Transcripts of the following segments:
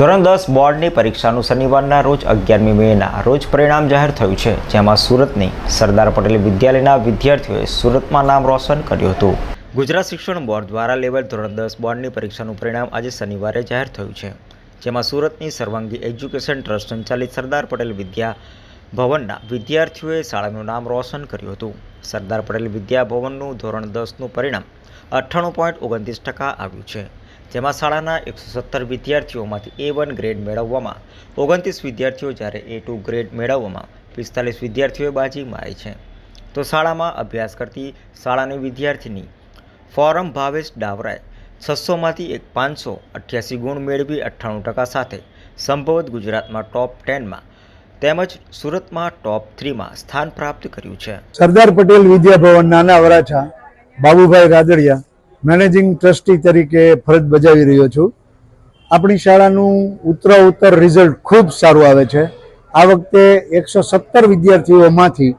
ધોરણ દસ બોર્ડની પરીક્ષાનું શનિવારના રોજ અગિયારમી મેના રોજ પરિણામ જાહેર થયું છે, જેમાં સુરતની સરદાર પટેલ વિદ્યાલયના વિદ્યાર્થીઓએ સુરતમાં નામ રોશન કર્યું હતું. ગુજરાત શિક્ષણ બોર્ડ દ્વારા લેવલ ધોરણ દસ બોર્ડની પરીક્ષાનું પરિણામ આજે શનિવારે જાહેર થયું છે, જેમાં સુરતની સર્વાંગી એજ્યુકેશન ટ્રસ્ટ સંચાલિત સરદાર પટેલ વિદ્યા ભવનના વિદ્યાર્થીઓએ શાળાનું નામ રોશન કર્યું હતું. સરદાર પટેલ વિદ્યા ભવનનું ધોરણ દસનું પરિણામ અઠ્ઠાણું પોઈન્ટ ઓગણત્રીસ ટકા આવ્યું છે. જેમાં શાળાના એકસો સત્તર વિદ્યાર્થીઓમાંથી એ વન ગ્રેડ મેળવવામાં, ઓગણત્રીસ વિદ્યાર્થીઓ જ્યારે એ ટુ ગ્રેડ મેળવવામાં, પિસ્તાલીસ વિદ્યાર્થીઓએ બાજી મારી છે. તો શાળામાં અભ્યાસ કરતી શાળાની વિદ્યાર્થીની ફોરમ ભાવેશ ડાવરાએ છસોમાંથી એક પાંચસો અઠ્યાસી ગુણ મેળવી અઠ્ઠાણું ટકા સાથે સંભવત ગુજરાતમાં ટોપ ટેનમાં તેમજ સુરતમાં ટોપ થ્રીમાં સ્થાન પ્રાપ્ત કર્યું છે. સરદાર પટેલ વિદ્યાભવન નાના વરાછા, બાબુભાઈ રાદડિયા મેનેજિંગ ટ્રસ્ટી તરીકે ફરજ બજાવી રહ્યો છું. આપણી શાળાનું ઉત્તરોત્તર રિઝલ્ટ ખૂબ સારું આવે છે. આ વખતે એકસો સત્તર વિદ્યાર્થીઓમાંથી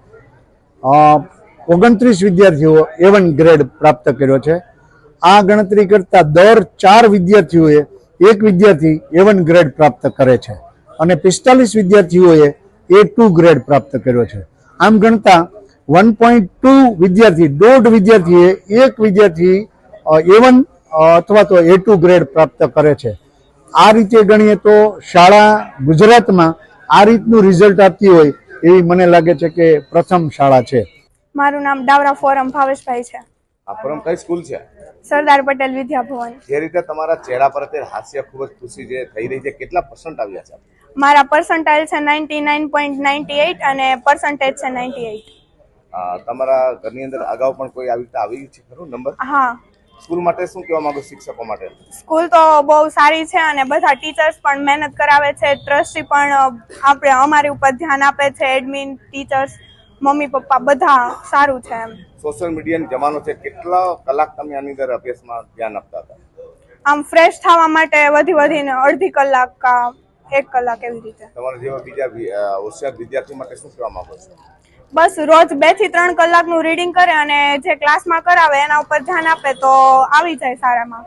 ઓગણત્રીસ વિદ્યાર્થીઓ એવન ગ્રેડ પ્રાપ્ત કર્યો છે. આ ગણતરી કરતાં દર ચાર વિદ્યાર્થીઓએ એક વિદ્યાર્થી એવન ગ્રેડ પ્રાપ્ત કરે છે અને પિસ્તાલીસ વિદ્યાર્થીઓએ એ ટુ ગ્રેડ પ્રાપ્ત કર્યો છે. આમ ગણતા વન પોઈન્ટ ટુ વિદ્યાર્થી, દોઢ વિદ્યાર્થીએ એક વિદ્યાર્થી એવન અથવા તો એ ટુ ગ્રેડ પ્રાપ્ત કરે છે. આ રીતે ગણીએ તો શાળા ગુજરાતમાં આ રીતનું રિઝલ્ટ આપતી હોય એવી મને લાગે છે કે પ્રથમ શાળા છે. મારું નામ ડાવરા ફોરમ ભાવેશભાઈ છે. આ ફોરમ કઈ સ્કૂલ છે? સરદાર પટેલ વિદ્યાભવન જે રીતે તમારા ચહેરા પર અત્યારે હાસ્ય ખૂબ જ ખુશી જે થઈ રહી છે કેટલા પર્સન્ટ આવ્યા છે? મારા પર્સન્ટાઇલ છે ninety nine point ninety eight અને પર્સન્ટેજ છે નાઇન્ટી એઇટ તમારા ઘરની અંદર અગાઉ પણ કોઈ આવી રીતે આવી છે ખરું નંબર હા. સ્કૂલ માટે શું કહેવા માંગો શિક્ષકો માટે? સ્કૂલ તો બહુ સારી છે અને બધા ટીચર્સ પણ મહેનત કરાવે છે. ટ્રસ્ટી પણ આપણે અમારી ઉપર ધ્યાન આપે છે. એડમિન ટીચર્સ મમ્મી પપ્પા બધા સારું છે એમ. સોશિયલ મીડિયાનો જમાનો છે. કેટલા કલાક તમે આની અંદર અભ્યાસમાં ધ્યાન આપતા હતા? આમ ફ્રેશ થવા માટે વધી વધીને અડધી કલાક કા એક કલાક એવી રીતે. તમારા જેવા બીજા હોશિયાર વિદ્યાર્થી માટે શું કહેવા માંગો છો? બસ રોજ બેથી ત્રણ કલાકનું રીડિંગ કરે અને જે ક્લાસમાં કરાવે એના ઉપર ધ્યાન આપે તો આવી જાય સારામાં.